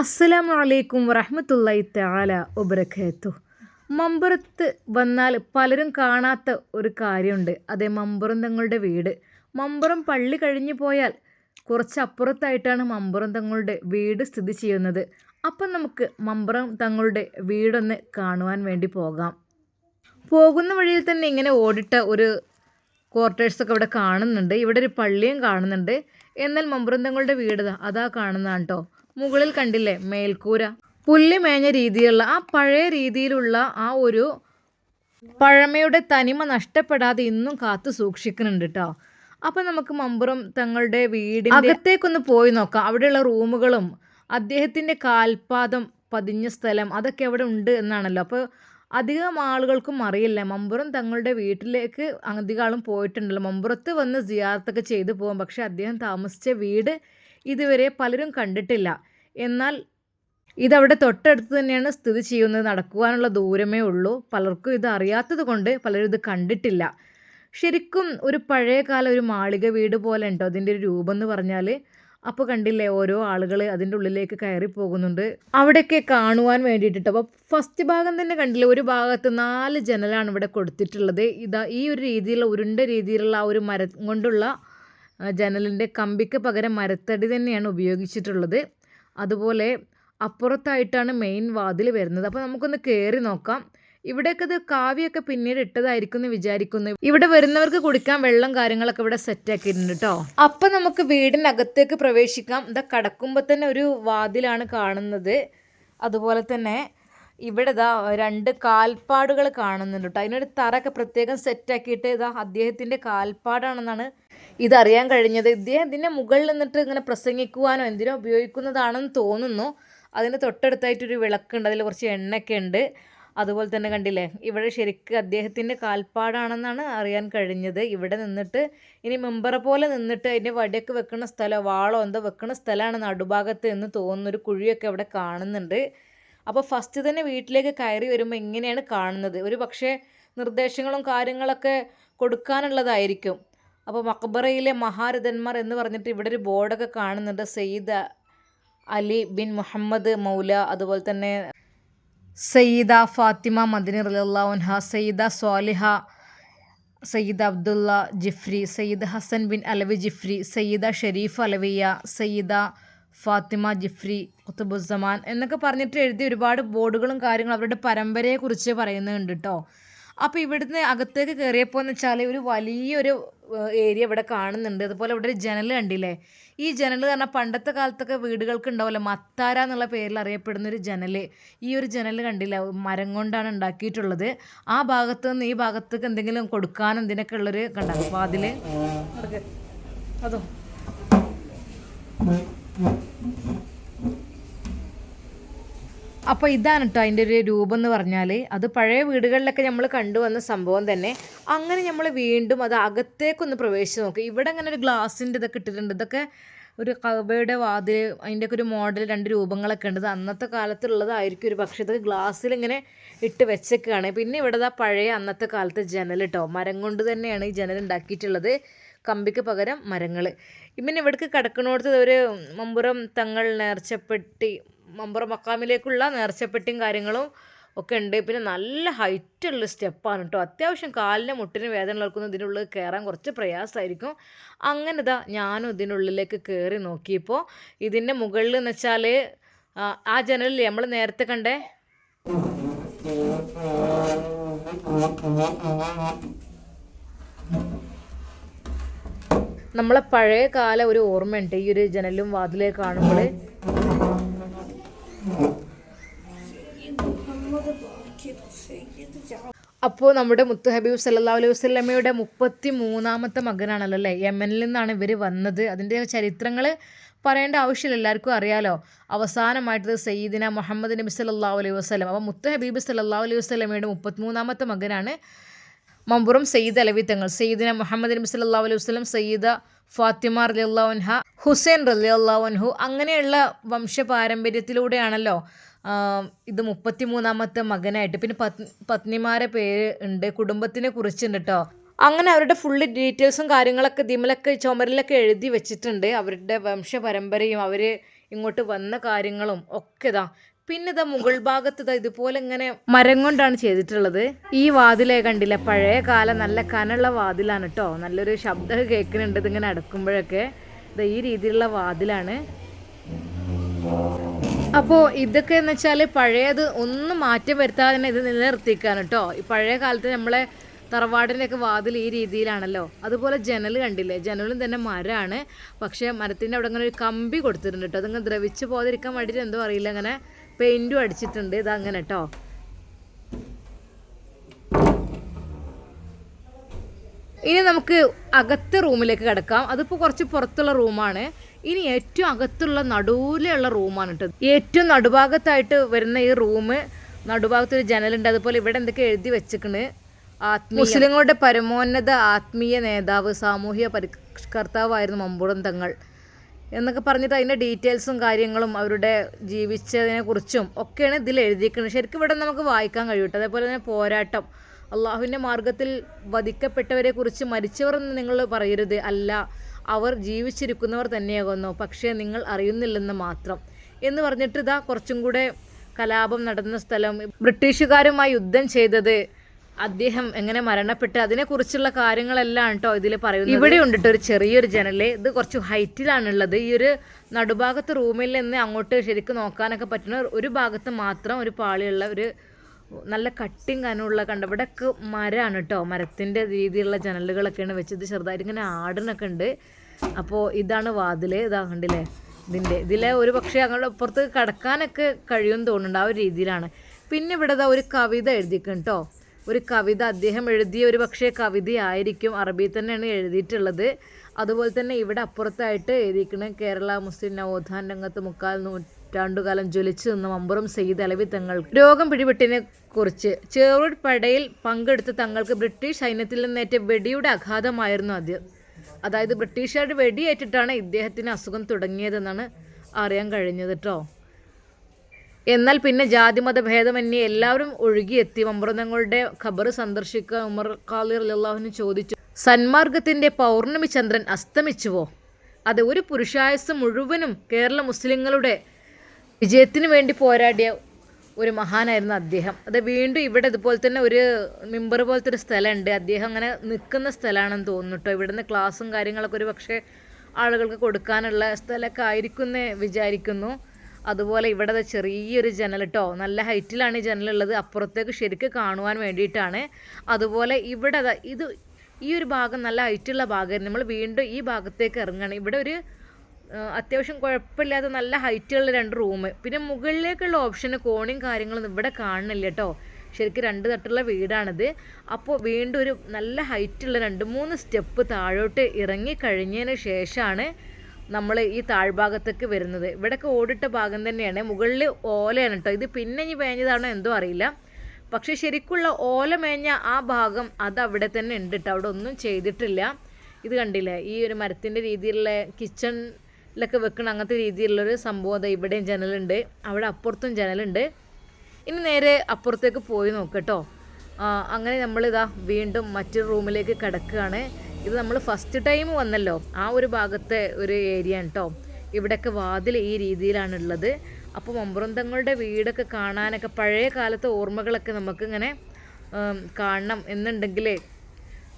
അസ്സലാമു അലൈക്കും വറഹമത്തല്ലായി തആല വബറകാതുഹു മമ്പുറത്ത് വന്നാൽ പലരും കാണാത്ത ഒരു കാര്യമുണ്ട്. അതെ മമ്പുറം തങ്ങളുടെ വീട്. മമ്പുറം പള്ളി കഴിഞ്ഞു പോയാൽ കുറച്ചപ്പുറത്തായിട്ടാണ് മമ്പുറം തങ്ങളുടെ വീട് സ്ഥിതി ചെയ്യുന്നത്. അപ്പം നമുക്ക് മമ്പുറം തങ്ങളുടെ വീടൊന്ന് കാണുവാൻ വേണ്ടി പോകാം. പോകുന്ന വഴിയിൽ തന്നെ ഇങ്ങനെ ഓടിട്ട ഒരു ക്വാർട്ടേഴ്സൊക്കെ ഇവിടെ കാണുന്നുണ്ട്. ഇവിടെ ഒരു പള്ളിയും കാണുന്നുണ്ട്. എന്നാൽ മമ്പുറം തങ്ങളുടെ വീട് അതാ കാണുന്നതാണ് കേട്ടോ മുകളിൽ കണ്ടില്ലേ? മേൽക്കൂര. പുല്ല് മേഞ്ഞ രീതിയിലുള്ള ആ പഴയ രീതിയിലുള്ള ആ ഒരു പഴമയുടെ തനിമ നഷ്ടപ്പെടാതെ ഇന്നും കാത്തു സൂക്ഷിക്കുന്നുണ്ട് കേട്ടോ അപ്പം നമുക്ക് മമ്പുറം തങ്ങളുടെ വീട് അകത്തേക്കൊന്ന് പോയി നോക്കാം. അവിടെയുള്ള റൂമുകളും അദ്ദേഹത്തിന്റെ കാൽപാദം പതിഞ്ഞ സ്ഥലം അതൊക്കെ അവിടെ ഉണ്ട് എന്നാണല്ലോ. അപ്പോൾ അധികം ആളുകൾക്കും അറിയില്ല. മമ്പുറം തങ്ങളുടെ വീട്ടിലേക്ക് അധികം ആളും പോയിട്ടുണ്ടല്ലോ. മമ്പുറത്ത് വന്ന് സിയാർത്തൊക്കെ ചെയ്തു പോകും. പക്ഷേ അദ്ദേഹം താമസിച്ച വീട് ഇതുവരെ പലരും കണ്ടിട്ടില്ല. എന്നാൽ ഇതവിടെ തൊട്ടടുത്ത് തന്നെയാണ് സ്ഥിതി ചെയ്യുന്നത്. നടക്കുവാനുള്ള ദൂരമേ ഉള്ളൂ. പലർക്കും ഇത് അറിയാത്തത് കൊണ്ട് പലരും ഇത് കണ്ടിട്ടില്ല. ശരിക്കും ഒരു പഴയകാല ഒരു മാളിക വീട് പോലെ ഉണ്ടോ? അതിന്റെ ഒരു രൂപം എന്ന് പറഞ്ഞാൽ അപ്പോൾ കണ്ടില്ലേ ഓരോ ആളുകൾ അതിന്റെ ഉള്ളിലേക്ക് കയറി പോകുന്നുണ്ട്. അവിടെയൊക്കെ കാണുവാൻ വേണ്ടിയിട്ട് അപ്പോൾ ഫസ്റ്റ് ഭാഗം തന്നെ കണ്ടില്ലേ? ഒരു ഭാഗത്ത് നാല് ജനലാണ് ഇവിടെ കൊടുത്തിട്ടുള്ളത്. ഇതാ ഈ ഒരു രീതിയിലുള്ള ഉരുണ്ട രീതിയിലുള്ള ആ ഒരു മരം കൊണ്ടുള്ള ജനലിന്റെ കമ്പിക്ക് പകരം മരത്തടി തന്നെയാണ് ഉപയോഗിച്ചിട്ടുള്ളത്. അതുപോലെ അപ്പുറത്തായിട്ടാണ് മെയിൻ വാതിൽ വരുന്നത്. അപ്പോൾ നമുക്കൊന്ന് കയറി നോക്കാം. ഇവിടെയൊക്കെ ഇത് കാവ്യൊക്കെ പിന്നീട് ഇട്ടതായിരിക്കും എന്ന് വിചാരിക്കുന്നു. ഇവിടെ വരുന്നവർക്ക് കുടിക്കാൻ വെള്ളം കാര്യങ്ങളൊക്കെ ഇവിടെ സെറ്റ് ആക്കിയിട്ടുണ്ട് കേട്ടോ അപ്പൊ നമുക്ക് വീടിനകത്തേക്ക് പ്രവേശിക്കാം. ഇതാ കടക്കുമ്പോൾ തന്നെ ഒരു വാതിലാണ് കാണുന്നത്. അതുപോലെ തന്നെ ഇവിടെ ഇതാ രണ്ട് കാൽപ്പാടുകൾ കാണുന്നുണ്ട് കേട്ടോ അതിനൊരു തറയൊക്കെ പ്രത്യേകം സെറ്റാക്കിയിട്ട് ഇതാ അദ്ദേഹത്തിന്റെ കാൽപ്പാടാണെന്നാണ് ഇതറിയാൻ കഴിഞ്ഞത്. ഇദ്ദേഹം ഇതിന്റെ മുകളിൽ നിന്നിട്ട് ഇങ്ങനെ പ്രസംഗിക്കുവാനോ എന്തിനോ ഉപയോഗിക്കുന്നതാണെന്ന് തോന്നുന്നു. അതിന് തൊട്ടടുത്തായിട്ടൊരു വിളക്കുണ്ട്. അതിൽ കുറച്ച് എണ്ണയൊക്കെ ഉണ്ട്. അതുപോലെ തന്നെ കണ്ടില്ലേ ഇവിടെ ശരിക്കും അദ്ദേഹത്തിന്റെ കാൽപ്പാടാണെന്നാണ് അറിയാൻ കഴിഞ്ഞത്. ഇവിടെ നിന്നിട്ട് ഇനി മെമ്പറെ പോലെ നിന്നിട്ട് അതിന്റെ വടിയൊക്കെ വെക്കുന്ന സ്ഥലം വാളോ എന്തോ വെക്കുന്ന സ്ഥലമാണ് നടുഭാഗത്ത് എന്ന് തോന്നുന്നൊരു കുഴിയൊക്കെ അവിടെ കാണുന്നുണ്ട്. അപ്പോൾ ഫസ്റ്റ് തന്നെ വീട്ടിലേക്ക് കയറി വരുമ്പോൾ എങ്ങനെയാണ് കാണുന്നത്. ഒരു പക്ഷേ നിർദ്ദേശങ്ങളും കാര്യങ്ങളൊക്കെ കൊടുക്കാനുള്ളതായിരിക്കും. അപ്പോൾ മക്ബറയിലെ മഹാരഥന്മാർ എന്ന് പറഞ്ഞിട്ട് ഇവിടെ ഒരു ബോർഡൊക്കെ കാണുന്നുണ്ട്. സയ്യിദ് അലി ബിൻ മുഹമ്മദ് മൗല അതുപോലെ തന്നെ സയ്യിദ ഫാത്തിമ മദിനി റലിയല്ലാഹുൻഹ സയ്യിദ സ്വാലിഹ സയ്യിദ് അബ്ദുള്ള ജിഫ്രി സയ്യിദ് ഹസൻ ബിൻ അലവി ജിഫ്രി സയ്യിദ ഷെരീഫ് അലവിയ സയ്യിദ ഫാത്തിമ ജിഫ്രി കുത്തുബുസമാൻ എന്നൊക്കെ പറഞ്ഞിട്ട് എഴുതി ഒരുപാട് ബോർഡുകളും കാര്യങ്ങളും അവരുടെ പരമ്പരയെക്കുറിച്ച് പറയുന്നുണ്ട് കേട്ടോ അപ്പോൾ ഇവിടുന്ന് അകത്തേക്ക് കയറിയപ്പോൾ എന്ന് വെച്ചാൽ ഒരു വലിയൊരു ഏരിയ ഇവിടെ കാണുന്നുണ്ട്. അതുപോലെ ഇവിടെ ഒരു ജനൽ കണ്ടില്ലേ? ഈ ജനൽ പറഞ്ഞാൽ പണ്ടത്തെ കാലത്തൊക്കെ വീടുകൾക്ക് ഉണ്ടാവുമല്ലോ? മത്താര എന്നുള്ള പേരിൽ അറിയപ്പെടുന്ന ഒരു ജനൽ. ഈ ഒരു ജനൽ കണ്ടില്ല? മരം കൊണ്ടാണ് ഉണ്ടാക്കിയിട്ടുള്ളത്. ആ ഭാഗത്ത് നിന്ന് ഈ ഭാഗത്തേക്ക് എന്തെങ്കിലും കൊടുക്കാനും ഇതിനൊക്കെ ഉള്ളൊരു കണ്ട? വാതിൽ അതോ? അപ്പോൾ ഇതാണ് കേട്ടോ അതിന്റെ ഒരു രൂപം എന്ന് പറഞ്ഞാൽ അത് പഴയ വീടുകളിലൊക്കെ നമ്മൾ കണ്ടുവന്ന സംഭവം തന്നെ. അങ്ങനെ നമ്മൾ വീണ്ടും അത് അകത്തേക്കൊന്ന് പ്രവേശിച്ച് നോക്കി. ഇവിടെ അങ്ങനെ ഒരു ഗ്ലാസിന്റെ ഇതൊക്കെ ഇട്ടിട്ടുണ്ട്. ഇതൊക്കെ ഒരു കവയുടെ വാതിൽ അതിന്റെയൊക്കെ ഒരു മോഡൽ രണ്ട് രൂപങ്ങളൊക്കെ ഉണ്ട്. അന്നത്തെ കാലത്തുള്ളതായിരിക്കും ഒരു പക്ഷേ. ഇതൊക്കെ ഗ്ലാസ്സിൽ ഇങ്ങനെ ഇട്ട് വെച്ചൊക്കെയാണ് പിന്നെ ഇവിടെ ആ പഴയ അന്നത്തെ കാലത്തെ ജനൽ കേട്ടോ മരം കൊണ്ട് തന്നെയാണ് ഈ ജനൽ ഉണ്ടാക്കിയിട്ടുള്ളത്. കമ്പിക്ക് പകരം മരങ്ങൾ പിന്നെ ഇവിടേക്ക് കിടക്കണോടത്ത് ഒരു മമ്പുറം തങ്ങൾ നേർച്ചപ്പെട്ടി മമ്പുറം മക്കാമിലേക്കുള്ള നേർച്ചപ്പെട്ടിയും കാര്യങ്ങളും ഒക്കെ ഉണ്ട്. പിന്നെ നല്ല ഹൈറ്റുള്ള സ്റ്റെപ്പാണ് കേട്ടോ. അത്യാവശ്യം കാലിന്റെ മുട്ടിന് വേദന ഉള്ളവർക്കൊന്നും ഇതിനുള്ളിൽ കയറാൻ കുറച്ച് പ്രയാസമായിരിക്കും. അങ്ങനെ ഇതാ ഞാനും ഇതിനുള്ളിലേക്ക് കയറി നോക്കിയപ്പോൾ ഇതിന്റെ മുകളിൽ എന്ന് വെച്ചാൽ ആ ജനലിൽ നമ്മൾ നേരത്തെ കണ്ടേ? നമ്മളെ പഴയ കാല ഒരു ഓർമ്മയുണ്ട്. ഈ ഒരു ജനലും വാതിലേ കാണുമ്പോൾ. അപ്പോൾ നമ്മുടെ മുത്തു ഹബീബ് സല്ലാ അലൈഹി വസ്ലമയുടെ മുപ്പത്തി മൂന്നാമത്തെ മകനാണല്ലോ അല്ലേ? യമനിൽ നിന്നാണ് ഇവർ വന്നത്. അതിന്റെ ചരിത്രങ്ങൾ പറയേണ്ട ആവശ്യമില്ല. എല്ലാവർക്കും അറിയാലോ. അവസാനമായിട്ട് സയ്യിദിന മുഹമ്മദ് നബി സല്ലാ അലൈഹി വസ്ലം അപ്പോൾ മുത്തു ഹബീബ് സല്ലാ അലൈഹി വസ്ലമയുടെ മുപ്പത്തിമൂന്നാമത്തെ മകനാണ് മമ്പുറം സയ്യിദ് അലവി തങ്ങൾ സയ്യിദിന മുഹമ്മദ് നബി സല്ലാ അലൈഹി വസ്ലം സയ്യിദ ഫാത്തിമ റലി അള്ളാഹുൻഹ ഹുസൈൻ റലി അള്ളാഹുൻഹു അങ്ങനെയുള്ള വംശ പാരമ്പര്യത്തിലൂടെയാണല്ലോ ഇത് മുപ്പത്തി മൂന്നാമത്തെ മകനായിട്ട്. പിന്നെ പത് പത്നിമാരെ പേര് ഉണ്ട് കുടുംബത്തിനെ കുറിച്ചുണ്ട് കേട്ടോ അങ്ങനെ അവരുടെ ഫുള്ള് ഡീറ്റെയിൽസും കാര്യങ്ങളൊക്കെ ദിമലൊക്കെ ചുമരിലൊക്കെ എഴുതി വെച്ചിട്ടുണ്ട്. അവരുടെ വംശപരമ്പരയും അവർ ഇങ്ങോട്ട് വന്ന കാര്യങ്ങളും ഒക്കെ ഇതാ. പിന്നെ ഇതാ മുകൾ ഭാഗത്ത് ഇതാ ഇതുപോലെ ഇങ്ങനെ മരം കൊണ്ടാണ് ചെയ്തിട്ടുള്ളത്. ഈ വാതിലേ കണ്ടില്ല? പഴയ കാലം നല്ല കനുള്ള വാതിലാണ് കേട്ടോ നല്ലൊരു ശബ്ദമൊക്കെ കേൾക്കുന്നുണ്ട് ഇതിങ്ങനെ അടക്കുമ്പോഴൊക്കെ. ഇത് ഈ രീതിയിലുള്ള വാതിലാണ്. അപ്പോൾ ഇതൊക്കെ എന്ന് വെച്ചാൽ പഴയത് ഒന്നും മാറ്റം വരുത്താതെ തന്നെ ഇത് നിലനിർത്തിക്കാണ് കേട്ടോ ഈ പഴയ കാലത്ത് നമ്മളെ തറവാടിന്റെയൊക്കെ വാതിൽ ഈ രീതിയിലാണല്ലോ. അതുപോലെ ജനൽ കണ്ടില്ലേ? ജനലും തന്നെ മരമാണ്. പക്ഷേ മരത്തിന്റെ അവിടെ അങ്ങനെ ഒരു കമ്പി കൊടുത്തിട്ടുണ്ട് കേട്ടോ അതിങ്ങനെ ദ്രവിച്ച് പോകാതിരിക്കാൻ വേണ്ടിയിട്ട് എന്തോ അറിയില്ല. അങ്ങനെ പെയിന്റും അടിച്ചിട്ടുണ്ട്. ഇതങ്ങനെ കേട്ടോ ഇനി നമുക്ക് അകത്തെ റൂമിലേക്ക് കിടക്കാം. അതിപ്പോൾ കുറച്ച് പുറത്തുള്ള റൂമാണ്. ഇനി ഏറ്റവും അകത്തുള്ള നടുവിലുള്ള റൂമാണ് കേട്ടോ ഏറ്റവും നടുഭാഗത്തായിട്ട് വരുന്ന ഈ റൂം നടുഭാഗത്ത് ഒരു ജനലുണ്ട് അതുപോലെ ഇവിടെ എന്തൊക്കെ എഴുതി വെച്ചിക്കണ്. മുസ്ലിങ്ങളുടെ പരമോന്നത ആത്മീയ നേതാവ് സാമൂഹിക പരിഷ്കർത്താവായിരുന്നു തങ്ങൾ. എന്നൊക്കെ പറഞ്ഞിട്ട് അതിന്റെ ഡീറ്റെയിൽസും കാര്യങ്ങളും അവരുടെ ജീവിച്ചതിനെ കുറിച്ചും ഒക്കെയാണ് ഇതിൽ എഴുതിയിരിക്കുന്നത്. ശരിക്കും ഇവിടെ നമുക്ക് വായിക്കാൻ കഴിയും അതേപോലെ തന്നെ പോരാട്ടം. അള്ളാഹുവിന്റെ മാർഗത്തിൽ വധിക്കപ്പെട്ടവരെ കുറിച്ച് മരിച്ചവർ എന്ന് നിങ്ങൾ പറയരുത്. അല്ല അവർ ജീവിച്ചിരിക്കുന്നവർ തന്നെയാകുന്നു. പക്ഷേ നിങ്ങൾ അറിയുന്നില്ലെന്ന് മാത്രം. എന്ന് പറഞ്ഞിട്ട് ഇതാ കുറച്ചും കൂടെ കലാപം നടന്ന സ്ഥലം. ബ്രിട്ടീഷുകാരുമായി യുദ്ധം ചെയ്തത് അദ്ദേഹം എങ്ങനെ മരണപ്പെട്ട് അതിനെക്കുറിച്ചുള്ള കാര്യങ്ങളെല്ലാം കേട്ടോ ഇതിൽ പറയുന്നത്. ഇവിടെ ഉണ്ടിട്ട് ഒരു ചെറിയൊരു ജനൽ. ഇത് കുറച്ച് ഹൈറ്റിലാണുള്ളത്. ഈ ഒരു നടുഭാഗത്ത് റൂമിൽ നിന്ന് അങ്ങോട്ട് ശരിക്കും നോക്കാനൊക്കെ പറ്റുന്ന ഒരു ഭാഗത്ത് മാത്രം ഒരു പാളിയുള്ള ഒരു നല്ല കട്ടിങ് കനുള്ള കണ്ട? ഇവിടെയൊക്കെ മരമാണ് കേട്ടോ മരത്തിന്റെ രീതിയിലുള്ള ജനലുകളൊക്കെയാണ് വെച്ചത്. ചെറുതായിട്ട് ഇങ്ങനെ ആടിനൊക്കെ ഉണ്ട്. അപ്പോൾ ഇതാണ് വാതിൽ ഇതാ കണ്ടില്ലേ? ഇതിന്റെ ഇതിലെ ഒരു പക്ഷേ അങ്ങോട്ട് അപ്പുറത്ത് കടക്കാനൊക്കെ കഴിയുമെന്ന് തോന്നുന്നുണ്ട്. ആ ഒരു രീതിയിലാണ്. പിന്നെ ഇവിടെ ഒരു കവിത എഴുതിക്കും കേട്ടോ ഒരു കവിത അദ്ദേഹം എഴുതിയ ഒരു പക്ഷേ കവിതയായിരിക്കും അറബിയിൽ തന്നെയാണ് എഴുതിയിട്ടുള്ളത്. അതുപോലെ തന്നെ ഇവിടെ അപ്പുറത്തായിട്ട് എഴുതിയിരിക്കുന്നത് കേരള മുസ്ലിം നവോത്ഥാന രംഗത്ത് മുക്കാൽ നൂറ്റാണ്ടുകാലം ജ്വലിച്ചു നിന്ന മമ്പുറം സെയ്ദ് അലവി തങ്ങൾ രോഗം പിടിപെട്ടിനെ കുറിച്ച് ചെറുട് പടയിൽ പങ്കെടുത്ത തങ്ങൾക്ക് ബ്രിട്ടീഷ് സൈന്യത്തിൽ നിന്നേറ്റ വെടിയുടെ അഘാതമായിരുന്നു അത്. അതായത് ബ്രിട്ടീഷുകാരുടെ വെടിയേറ്റിട്ടാണ് ഇദ്ദേഹത്തിന് അസുഖം തുടങ്ങിയതെന്നാണ് അറിയാൻ കഴിഞ്ഞത് കേട്ടോ എന്നാൽ പിന്നെ ജാതിമത ഭേദമന്യേ എല്ലാവരും ഒഴുകിയെത്തി മമ്പ്രതങ്ങളുടെ ഖബർ സന്ദർശിക്കുക ഉമർ ഖാലിർ അള്ളാഹുവിന് ചോദിച്ചു. സന്മാർഗത്തിന്റെ പൗർണമി ചന്ദ്രൻ അസ്തമിച്ചുവോ? അത് ഒരു പുരുഷായസ് മുഴുവനും കേരള മുസ്ലിങ്ങളുടെ വിജയത്തിന് വേണ്ടി പോരാടിയ ഒരു മഹാനായിരുന്നു അദ്ദേഹം. അത് വീണ്ടും ഇവിടെ ഇതുപോലെ തന്നെ ഒരു മിമ്പർ പോലത്തെ ഒരു സ്ഥലമുണ്ട്. അദ്ദേഹം അങ്ങനെ നിൽക്കുന്ന സ്ഥലമാണെന്ന് തോന്നുന്നു കേട്ടോ. ഇവിടുന്ന് ക്ലാസ്സും കാര്യങ്ങളൊക്കെ ഒരു പക്ഷേ ആളുകൾക്ക് കൊടുക്കാനുള്ള സ്ഥലമൊക്കെ ആയിരിക്കും എന്ന് വിചാരിക്കുന്നു. അതുപോലെ ഇവിടെ ചെറിയൊരു ജനൽ കേട്ടോ നല്ല ഹൈറ്റിലാണ് ഈ ജനലുള്ളത്. അപ്പുറത്തേക്ക് ശരിക്ക് കാണുവാൻ വേണ്ടിയിട്ടാണ്. അതുപോലെ ഇവിടെ ഇത് ഈ ഒരു ഭാഗം നല്ല ഹൈറ്റുള്ള ഭാഗമായിരുന്നു. നമ്മൾ വീണ്ടും ഈ ഭാഗത്തേക്ക് ഇറങ്ങണം. ഇവിടെ ഒരു അത്യാവശ്യം കുഴപ്പമില്ലാത്ത നല്ല ഹൈറ്റുള്ള രണ്ട് റൂം. പിന്നെ മുകളിലേക്കുള്ള ഓപ്ഷന് കോണിയും കാര്യങ്ങളും ഇവിടെ കാണുന്നില്ല കേട്ടോ ശരിക്കും രണ്ട് തട്ടുള്ള വീടാണിത്. അപ്പോൾ വീണ്ടും ഒരു നല്ല ഹൈറ്റുള്ള രണ്ട് മൂന്ന് സ്റ്റെപ്പ് താഴോട്ട് ഇറങ്ങി കഴിഞ്ഞതിന് ശേഷമാണ് നമ്മൾ ഈ താഴ്ഭാഗത്തേക്ക് വരുന്നത്. ഇവിടെയൊക്കെ ഓടിട്ട ഭാഗം തന്നെയാണ്. മുകളിൽ ഓലയാണ് കേട്ടോ ഇത് പിന്നെ ഇനി വേഞ്ഞതാണോ എന്തോ അറിയില്ല. പക്ഷേ ശരിക്കുള്ള ഓല മേഞ്ഞ ആ ഭാഗം അത് അവിടെ തന്നെ ഉണ്ട് കേട്ടോ അവിടെ ഒന്നും ചെയ്തിട്ടില്ല. ഇത് കണ്ടില്ലേ? ഈ ഒരു മരത്തിന്റെ രീതിയിലുള്ള കിച്ചണിലൊക്കെ വെക്കണ അങ്ങനത്തെ രീതിയിലുള്ളൊരു സംഭവം ഇവിടെയും ജനലുണ്ട്. അവിടെ അപ്പുറത്തും ജനലുണ്ട്. ഇനി നേരെ അപ്പുറത്തേക്ക് പോയി നോക്കട്ടോ അങ്ങനെ നമ്മളിതാ വീണ്ടും മറ്റൊരു റൂമിലേക്ക് കിടക്കുകയാണ്. ഇത് നമ്മൾ ഫസ്റ്റ് ടൈം വന്നല്ലോ. ആ ഒരു ഭാഗത്തെ ഒരു ഏരിയ കേട്ടോ ഇവിടെയൊക്കെ വാതിൽ ഈ രീതിയിലാണുള്ളത് അപ്പോൾ മമ്പുറന്തങ്ങളുടെ വീടൊക്കെ കാണാനൊക്കെ പഴയ കാലത്തെ ഓർമ്മകളൊക്കെ നമുക്കിങ്ങനെ കാണണം എന്നുണ്ടെങ്കിൽ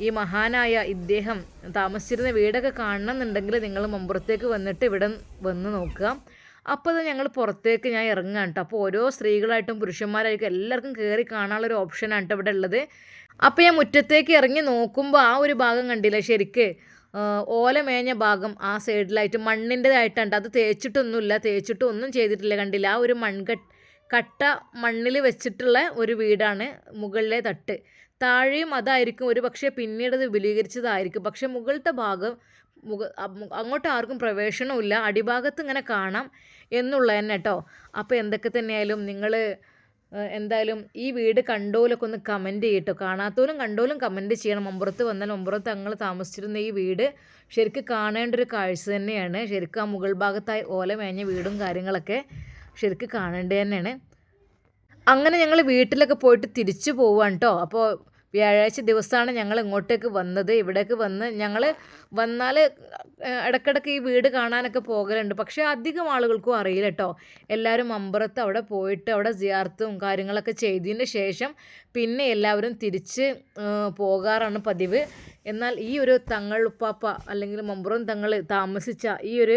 ഈ മഹാനായ ഇദ്ദേഹം താമസിച്ചിരുന്ന വീടൊക്കെ കാണണം എന്നുണ്ടെങ്കിൽ നിങ്ങൾ മമ്പുറത്തേക്ക് വന്നിട്ട് ഇവിടെ വന്ന് നോക്കുക. അപ്പോൾ അത് ഞങ്ങൾ പുറത്തേക്ക് ഞാൻ ഇറങ്ങാം കേട്ടോ അപ്പോൾ ഓരോ സ്ത്രീകളായിട്ടും പുരുഷന്മാരായിട്ടും എല്ലാവർക്കും കയറി കാണാനുള്ളൊരു ഓപ്ഷനാണ് കേട്ടോ ഇവിടെ ഉള്ളത്. അപ്പോൾ ഞാൻ മുറ്റത്തേക്ക് ഇറങ്ങി നോക്കുമ്പോൾ ആ ഒരു ഭാഗം കണ്ടില്ല ശരിക്ക്? ഓല മേഞ്ഞ ഭാഗം ആ സൈഡിലായിട്ട് മണ്ണിന്റെതായിട്ടുണ്ട്. അത് തേച്ചിട്ടൊന്നുമില്ല. തേച്ചിട്ട് ഒന്നും ചെയ്തിട്ടില്ല. കണ്ടില്ല? ആ ഒരു മൺകട്ട് കട്ട മണ്ണിൽ വെച്ചിട്ടുള്ള ഒരു വീടാണ് മുകളിലെ തട്ട്. താഴെയും അതായിരിക്കും ഒരു പക്ഷേ പിന്നീട് അത് വിപുലീകരിച്ചതായിരിക്കും. പക്ഷേ മുകളിലത്തെ ഭാഗം അങ്ങോട്ട് ആർക്കും പ്രവേശനവും ഇല്ല അടിഭാഗത്ത് ഇങ്ങനെ കാണാം എന്നുള്ള തന്നെ കേട്ടോ. അപ്പോൾ എന്തൊക്കെ തന്നെയായാലും നിങ്ങൾ എന്തായാലും ഈ വീട് കണ്ടോലൊക്കെ ഒന്ന് കമന്റ് ചെയ്യട്ടോ. കാണാത്തോലും കണ്ടോലും കമന്റ് ചെയ്യണം. മമ്പുറത്ത് വന്നാൽ മമ്പുറത്ത് ഞങ്ങൾ താമസിച്ചിരുന്ന ഈ വീട് ശരിക്കും കാണേണ്ട ഒരു കാഴ്ച തന്നെയാണ്. ശരിക്കും ആ മുകൾ ഭാഗത്തായി ഓല മേഞ്ഞ വീടും കാര്യങ്ങളൊക്കെ ശരിക്കും കാണേണ്ടത് തന്നെയാണ്. അങ്ങനെ ഞങ്ങൾ വീട്ടിലൊക്കെ പോയിട്ട് തിരിച്ചു പോവാണ് കേട്ടോ അപ്പോൾ വ്യാഴാഴ്ച ദിവസമാണ് ഞങ്ങൾ ഇങ്ങോട്ടേക്ക് വന്നത്. ഇവിടേക്ക് വന്ന് ഞങ്ങൾ വന്നാൽ ഇടക്കിടക്ക് ഈ വീട് കാണാനൊക്കെ പോകലുണ്ട്. പക്ഷേ അധികം ആളുകൾക്കും അറിയില്ല കേട്ടോ. എല്ലാവരും അമ്പറത്ത് അവിടെ പോയിട്ട് അവിടെ ജിയാർത്തും കാര്യങ്ങളൊക്കെ ചെയ്തതിന് ശേഷം പിന്നെ എല്ലാവരും തിരിച്ച് പോകാറാണ് പതിവ്. എന്നാൽ ഈ ഒരു തങ്ങൾ ഉപ്പാപ്പ അല്ലെങ്കിൽ മമ്പുറം തങ്ങൾ താമസിച്ച ഈ ഒരു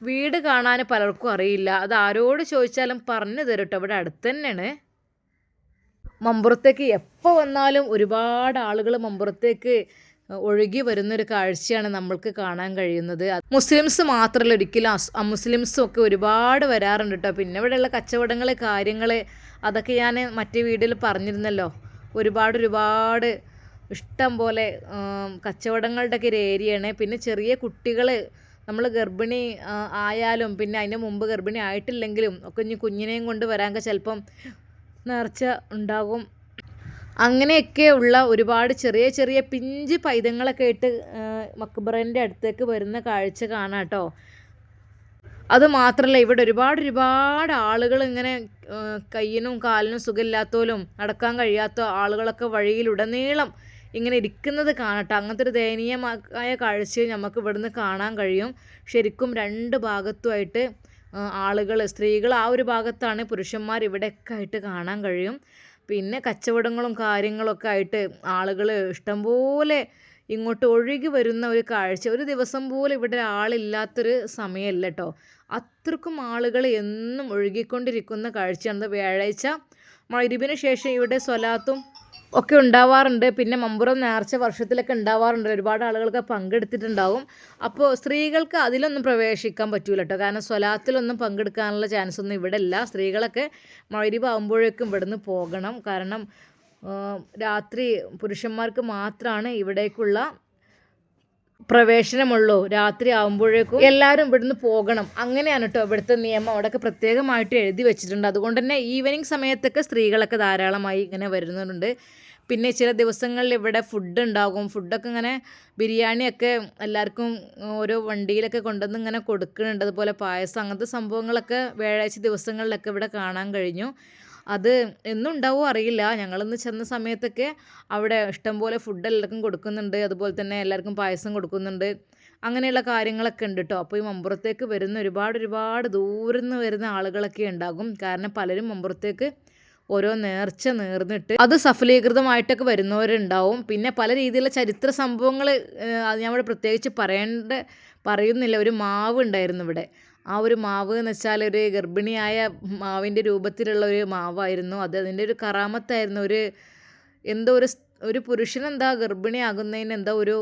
വീട് കാണാൻ പലർക്കും അറിയില്ല. അത് ആരോട് ചോദിച്ചാലും പറഞ്ഞു തരട്ടോ ഇവിടെ അടുത്ത് തന്നെയാണ്. മമ്പുറത്തേക്ക് എപ്പോൾ വന്നാലും ഒരുപാട് ആളുകൾ മമ്പുറത്തേക്ക് ഒഴുകി വരുന്നൊരു കാഴ്ചയാണ് നമ്മൾക്ക് കാണാൻ കഴിയുന്നത്. മുസ്ലിംസ് മാത്രമല്ല ഒരിക്കലും അമുസ്ലിംസും ഒക്കെ ഒരുപാട് വരാറുണ്ട് കേട്ടോ പിന്നെ ഇവിടെയുള്ള കച്ചവടങ്ങൾ കാര്യങ്ങൾ അതൊക്കെ ഞാൻ മറ്റേ വീഡിയോയിൽ പറഞ്ഞിരുന്നല്ലോ. ഒരുപാട് ഒരുപാട് ഇഷ്ടം പോലെ കച്ചവടങ്ങളുടെയൊക്കെ ഒരു ഏരിയയാണ്. പിന്നെ ചെറിയ കുട്ടികൾ നമ്മൾ ഗർഭിണി ആയാലും പിന്നെ അതിന് മുമ്പ് ഗർഭിണി ആയിട്ടില്ലെങ്കിലും ഒക്കെ ഇനി കുഞ്ഞിനെയും കൊണ്ട് വരാനൊക്കെ ചിലപ്പം നേർച്ച ഉണ്ടാകും അങ്ങനെയൊക്കെ ഉള്ള ഒരുപാട് ചെറിയ ചെറിയ പിഞ്ച് പൈതങ്ങളൊക്കെ ഇട്ട് മക്ബറേന്റെ അടുത്തേക്ക് വരുന്ന കാഴ്ച കാണാം കേട്ടോ. അത് മാത്രമല്ല ഇവിടെ ഒരുപാട് ഒരുപാട് ആളുകൾ ഇങ്ങനെ കയ്യിനും കാലിനും സുഖമില്ലാത്തോലും നടക്കാൻ കഴിയാത്ത ആളുകളൊക്കെ വഴിയിലുടനീളം ഇങ്ങനെ ഇരിക്കുന്നത് കാണട്ടെ അങ്ങനത്തെ ഒരു ദയനീയമായ കാഴ്ചയും നമുക്ക് ഇവിടുന്ന് കാണാൻ കഴിയും. ശരിക്കും രണ്ട് ഭാഗത്തുമായിട്ട് ആളുകൾ സ്ത്രീകൾ ആ ഒരു ഭാഗത്താണ് പുരുഷന്മാർ ഇവിടെയൊക്കെ ആയിട്ട് കാണാൻ കഴിയും. പിന്നെ കച്ചവടങ്ങളും കാര്യങ്ങളൊക്കെ ആയിട്ട് ആളുകൾ ഇഷ്ടംപോലെ ഇങ്ങോട്ട് ഒഴുകി വരുന്ന ഒരു കാഴ്ച. ഒരു ദിവസം പോലും ഇവിടെ ആളില്ലാത്തൊരു സമയമല്ല കേട്ടോ അത്രക്കും ആളുകൾ എന്നും ഒഴുകിക്കൊണ്ടിരിക്കുന്ന കാഴ്ചയാണ്. വ്യാഴാഴ്ച മരുവിന് ശേഷം ഇവിടെ സ്വലാത്തും ഒക്കെ ഉണ്ടാവാറുണ്ട്. പിന്നെ മമ്പുറം നേർച്ച വർഷത്തിലൊക്കെ ഉണ്ടാവാറുണ്ട്. ഒരുപാട് ആളുകൾക്ക് പങ്കെടുത്തിട്ടുണ്ടാവും. അപ്പോൾ സ്ത്രീകൾക്ക് അതിലൊന്നും പ്രവേശിക്കാൻ പറ്റൂല കേട്ടോ കാരണം സ്വലാത്തിലൊന്നും പങ്കെടുക്കാനുള്ള ചാൻസ് ഒന്നും ഇവിടെ ഇല്ല സ്ത്രീകളൊക്കെ മഴരിവാകുമ്പോഴേക്കും ഇവിടുന്ന് പോകണം. കാരണം രാത്രി പുരുഷന്മാർക്ക് മാത്രമാണ് ഇവിടേക്കുള്ള പ്രവേശനമുള്ളൂ. രാത്രി ആകുമ്പോഴേക്കും എല്ലാവരും ഇവിടുന്ന് പോകണം. അങ്ങനെയാണ് കേട്ടോ ഇവിടുത്തെ നിയമം. അവിടെയൊക്കെ പ്രത്യേകമായിട്ട് എഴുതി വെച്ചിട്ടുണ്ട്. അതുകൊണ്ട് തന്നെ ഈവനിങ് സമയത്തൊക്കെ സ്ത്രീകളൊക്കെ ധാരാളമായി ഇങ്ങനെ വരുന്നുണ്ട്. പിന്നെ ചില ദിവസങ്ങളിൽ ഇവിടെ ഫുഡ് ഉണ്ടാകും. ഫുഡൊക്കെ ഇങ്ങനെ ബിരിയാണിയൊക്കെ എല്ലാവർക്കും ഓരോ വണ്ടിയിലൊക്കെ കൊണ്ടുവന്ന് ഇങ്ങനെ കൊടുക്കുന്നുണ്ട്. അതുപോലെ പായസം അങ്ങനത്തെ സംഭവങ്ങളൊക്കെ വ്യാഴാഴ്ച ദിവസങ്ങളിലൊക്കെ ഇവിടെ കാണാൻ കഴിഞ്ഞു. അത് എന്നുണ്ടാവോ അറിയില്ല. ഞങ്ങളിന്ന് ചെന്ന സമയത്തൊക്കെ അവിടെ ഇഷ്ടംപോലെ ഫുഡ് എല്ലാവർക്കും കൊടുക്കുന്നുണ്ട്. അതുപോലെ തന്നെ എല്ലാവർക്കും പായസം കൊടുക്കുന്നുണ്ട്. അങ്ങനെയുള്ള കാര്യങ്ങളൊക്കെ ഉണ്ട് കേട്ടോ അപ്പോൾ ഈ മമ്പുറത്തേക്ക് വരുന്ന ഒരുപാട് ഒരുപാട് ദൂരെ നിന്ന് വരുന്ന ആളുകളൊക്കെ ഉണ്ടാകും. കാരണം പലരും മമ്പുറത്തേക്ക് ഓരോ നേർച്ച നേർന്നിട്ട് അത് സഫലീകൃതമായിട്ടൊക്കെ വരുന്നവരുണ്ടാവും. പിന്നെ പല രീതിയിലുള്ള ചരിത്ര സംഭവങ്ങൾ അത് ഞാൻ ഇവിടെ പ്രത്യേകിച്ച് പറയേണ്ട പറയുന്നില്ല. ഒരു മാവ് ഉണ്ടായിരുന്നു ഇവിടെ. ആ ഒരു മാവ് എന്ന് വെച്ചാൽ ഒരു ഗർഭിണിയായ മാവിന്റെ രൂപത്തിലുള്ള ഒരു മാവായിരുന്നു. അത് അതിന്റെ ഒരു കറാമത്തായിരുന്നു. ഒരു എന്തോ ഒരു ഒരു പുരുഷനെന്താ ഗർഭിണിയാകുന്നതിന് എന്തോ ഒരു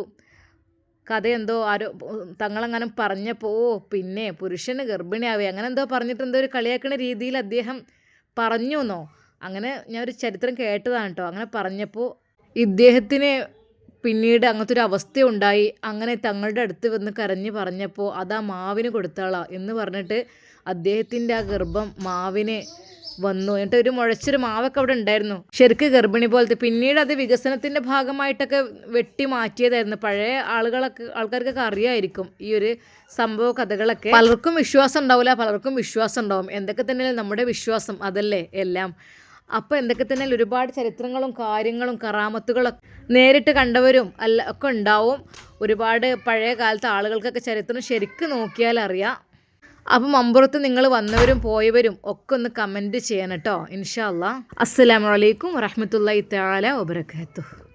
കഥ എന്തോ ആരോ തങ്ങളങ്ങനെ പറഞ്ഞപ്പോൾ ഓ പിന്നെ പുരുഷന് ഗർഭിണിയാവേ. അങ്ങനെ എന്തോ പറഞ്ഞിട്ട് എന്തോ ഒരു കളിയാക്കുന്ന രീതിയിൽ അദ്ദേഹം പറഞ്ഞു എന്നോ അങ്ങനെ ഞാൻ ഒരു ചരിത്രം കേട്ടതാണ് കേട്ടോ. അങ്ങനെ പറഞ്ഞപ്പോൾ ഇദ്ദേഹത്തിന് പിന്നീട് അങ്ങനത്തെ ഒരു അവസ്ഥ ഉണ്ടായി അങ്ങനെ തങ്ങളുടെ അടുത്ത് വന്ന് കരഞ്ഞ് പറഞ്ഞപ്പോൾ അത് മാവിന് കൊടുത്താളാ എന്ന് പറഞ്ഞിട്ട് അദ്ദേഹത്തിന്റെ ആ ഗർഭം മാവിന് വന്നു. എന്നിട്ട് ഒരു മുഴച്ചൊരു മാവൊക്കെ അവിടെ ഉണ്ടായിരുന്നു. ശരിക്ക് ഗർഭിണി പോലത്തെ. പിന്നീട് അത് വികസനത്തിന്റെ ഭാഗമായിട്ടൊക്കെ വെട്ടി മാറ്റിയതായിരുന്നു. പഴയ ആളുകളൊക്കെ ആൾക്കാർക്കൊക്കെ അറിയായിരിക്കും ഈ ഒരു സംഭവ കഥകളൊക്കെ. പലർക്കും വിശ്വാസം ഉണ്ടാവില്ല പലർക്കും വിശ്വാസം ഉണ്ടാവും. എന്തൊക്കെ തന്നെയല്ലേ നമ്മുടെ വിശ്വാസം അതല്ലേ എല്ലാം. അപ്പോൾ എന്തൊക്കെ തന്നെ ഒരുപാട് ചരിത്രങ്ങളും കാര്യങ്ങളും കറാമത്തുകളൊക്കെ നേരിട്ട് കണ്ടവരും അല്ല ഒക്കെ ഉണ്ടാവും. ഒരുപാട് പഴയ കാലത്തെ ആളുകൾക്കൊക്കെ ചരിത്രം ശരിക്കും നോക്കിയാൽ അറിയാം. അപ്പം മമ്പുറത്ത് നിങ്ങൾ വന്നവരും പോയവരും ഒക്കെ ഒന്ന് കമന്റ് ചെയ്യണം കേട്ടോ ഇൻഷാ അസ്സാം അസ്സലാമലൈക്കും വറഹമത്തല്ലാ തആല വബറകാതുഹു.